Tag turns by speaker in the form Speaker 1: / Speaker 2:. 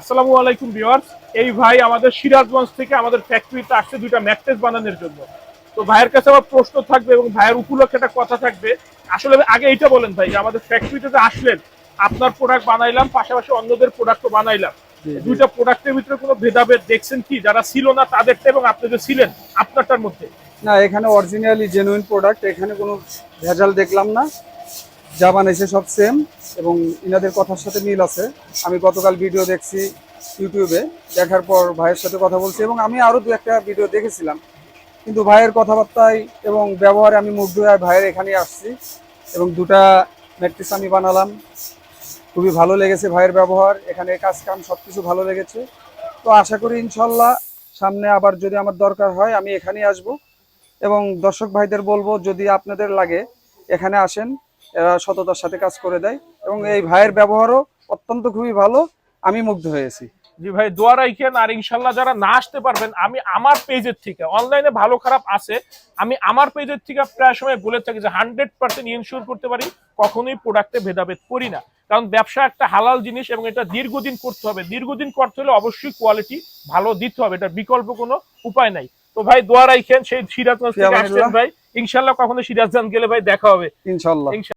Speaker 1: আসসালামু আলাইকুম ভিউয়ার্স। এই ভাই আমাদের সিরাজগঞ্জ থেকে আমাদের ফ্যাক্টরিতে আসছে দুইটা ম্যাট্রেস বানানোর জন্য। তো ভাইয়ের কাছে আমার প্রশ্ন থাকবে এবং ভাইয়ের উপলক্ষে একটা কথা থাকবে। আসলে আগে এইটা বলেন ভাই যে আমাদের ফ্যাক্টরিতে যে আসলেন আপনার প্রোডাক্ট বানাইলাম পাশাপাশি অন্যদের প্রোডাক্টও বানাইলাম। দুইটা প্রোডাক্টের ভিতরে কোনো ভেদাভেদ দেখছেন কি? যারা ছিল না তাদেরটা এবং আপনি যে ছিলেন আপনারটার মধ্যে।
Speaker 2: না এখানে অরিজিনালি জেনুইন প্রোডাক্ট এখানে কোনো ভেজাল দেখলাম না। যা বানাইছে সব সেম এবং ইনাদের কথার সাথে মিল আছে। আমি গতকাল ভিডিও দেখছি ইউটিউবে দেখার পর ভাইয়ের সাথে কথা বলছি এবং আমি আরও দু একটা ভিডিও দেখেছিলাম। কিন্তু ভাইয়ের কথাবার্তায় এবং ব্যবহারে আমি মুগ্ধ হয়ে ভাইয়ের এখানে আসছি এবং দুটা ম্যাট্রিক্স আমি বানালাম। খুবই ভালো লেগেছে ভাইয়ের ব্যবহার, এখানে কাজ কাম সব কিছু ভালো লেগেছে। তো আশা করি ইনশাল্লাহ সামনে আবার যদি আমার দরকার হয় আমি এখানেই আসব। এবং দর্শক ভাইদের বলব যদি আপনাদের লাগে এখানে আসেন। এরা সততার সাথে কাজ করে দেয় এবং এই ভাইয়ের ব্যবহারও অত্যন্ত খুবই ভালো। আমি মুগ্ধ হয়েছি।
Speaker 1: জি ভাই দোয়া রাখেন আর ইনশাল্লাহ যারা না আসতে পারবেন আমি আমার পেজের থেকে অনলাইনে ভালো খারাপ আছে আমি আমার পেজের থেকে প্রায় সময় বলে থাকি যে হান্ড্রেড পার্সেন্ট ইনশিওর করতে পারি কখনোই প্রোডাক্টে ভেদাভেদ করি না। কারণ ব্যবসা একটা হালাল জিনিস এবং এটা দীর্ঘদিন করতে হবে। দীর্ঘদিন করতে হলে অবশ্যই কোয়ালিটি ভালো দিতে হবে এটা বিকল্প কোনো উপায় নাই। তো ভাই দোয়া রাখেন সেই সিরাজগঞ্জ থেকে আসছেন ভাই। ইনশাল্লাহ কখনো সিরাজগঞ্জ গেলে ভাই দেখা হবে। ইনশাল্লাহ।